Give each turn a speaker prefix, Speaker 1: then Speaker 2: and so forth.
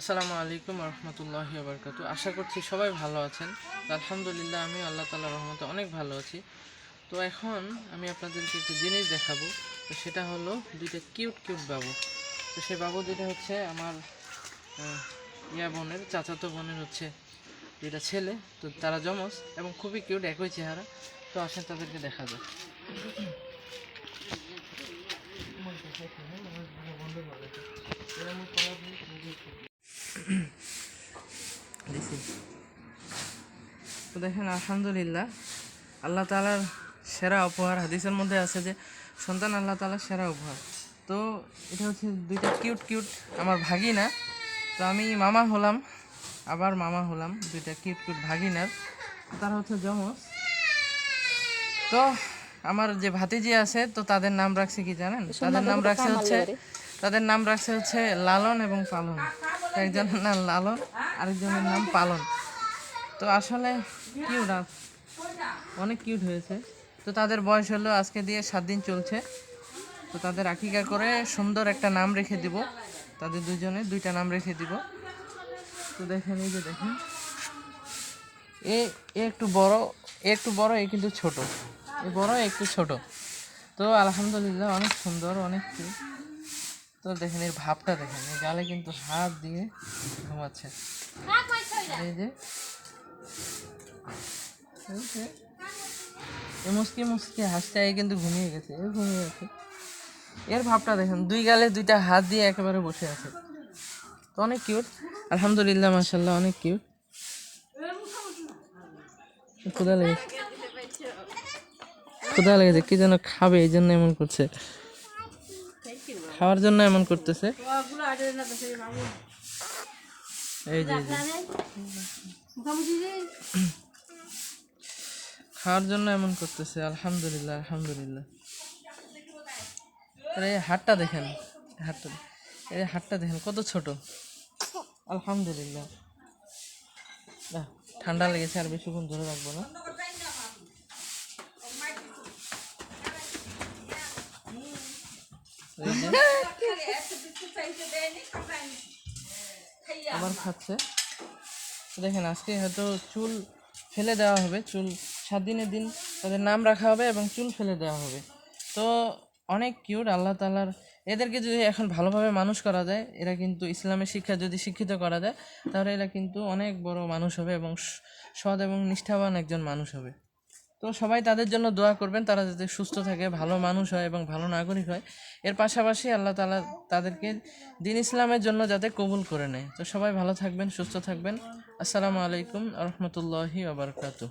Speaker 1: আসসালামু আলাইকুম রহমতুল্লাহি আবরকাত আশা করছি সবাই ভালো আছেন। আলহামদুলিল্লাহ আমি আল্লাহ তালা রহমতে অনেক ভালো আছি। তো এখন আমি আপনাদেরকে একটি জিনিস দেখাবো। তো সেটা হলো দুইটা কিউট কিউট বাবু। তো সেই বাবু দুইটা হচ্ছে আমার ইয়া বোনের, চাচাতো বোনের হচ্ছে দুইটা ছেলে। তো তারা জমজ এবং খুবই কিউট, একই চেহারা। তো আসেন তাদেরকে দেখা দিছি। তো দেখেন আলহামদুলিল্লাহ। আল্লাহ তালার সেরা উপহার। হাদিসের মধ্যে আছে যে সন্তান আল্লাহ তালার সেরা উপহার। তো এটা হচ্ছে দুইটা কিউট কিউট আমার ভাগিনা। তো আমি মামা হলাম আবার মামা হলাম দুইটা কিউট কিউট ভাগিনার। তারা হচ্ছে যমজ। তো আমার যে ভাতিজি আছে তো তাদের নাম রাখছে কি জানেন? তাদের নাম রাখছে হচ্ছে তাদের নাম রাখছে হচ্ছে লালন এবং পালন। একজনের নাম লালন আরেকজনের নাম পালন। তো আসলে কিউট অনেক কিউট হয়েছে। তো তাদের বয়স হলো আজকে দিয়ে সাত দিন চলছে। তো তাদের আকিকা করে সুন্দর একটা নাম রেখে দিব। তাদের দুজনে দুইটা নাম রেখে দিব। তো দেখেন, এই যে দেখেন। এ একটু বড়, এ একটু বড়, এ কিন্তু ছোট। এ বড় একটু ছোট। তো আলহামদুলিল্লাহ অনেক সুন্দর, অনেক। তো দেখেন, এর ভাবটা দেখেন। এই গালে কিন্তু হাত দিয়ে ঘুমাচ্ছে। এই যে এ মুসকি মুসকি হাসতে কিন্তু ঘুমিয়ে গেছে এ ঘুমিয়ে গেছে এর ভাবটা দেখেন দুই গালে দুইটা হাত দিয়ে একেবারে বসে আছে। তো অনেক কিউট আলহামদুলিল্লাহ মাসাল্লাহ অনেক কিউট ক্ষুদা লেগেছে। ক্ষুদা লেগেছে কি যেন খাবে এই জন্য এমন করছে। খাওয়ার জন্য এমন করতেছে। এই যে। খাওয়ার জন্য এমন করতেছে আলহামদুলিল্লাহ আলহামদুলিল্লাহ। আর এই হাটটা দেখেন হাটটা এই হাটটা দেখেন কত ছোট। আলহামদুলিল্লাহ। ঠান্ডা লেগেছে আর বেশিক্ষণ ধরে রাখব না। আমার খাচ্ছে। দেখেন, আজকে হয়তো চুল ফেলে দেওয়া হবে। চুল সাত দিনের দিন তাদের নাম রাখা হবে এবং চুল ফেলে দেওয়া হবে। তো অনেক কিউট আল্লাহ তালার এদেরকে যদি এখন ভালোভাবে মানুষ করা যায়, এরা কিন্তু ইসলামের শিক্ষা যদি শিক্ষিত করা যায়, তাহলে এরা কিন্তু অনেক বড় মানুষ হবে এবং সৎ এবং নিষ্ঠাবান একজন মানুষ হবে। তো সবাই তাদের জন্য দোয়া করবেন, তারা যাতে সুস্থ থাকে, ভালো মানুষ হয় এবং ভালো নাগরিক হয়। এর পাশাপাশি আল্লাহ তালা তাদেরকে দিন ইসলামের জন্য যাতে কবুল করে নেয়। তো সবাই ভালো থাকবেন, সুস্থ থাকবেন। আসসালামু আলাইকুম রহমতুল্লাহি আবরকাতু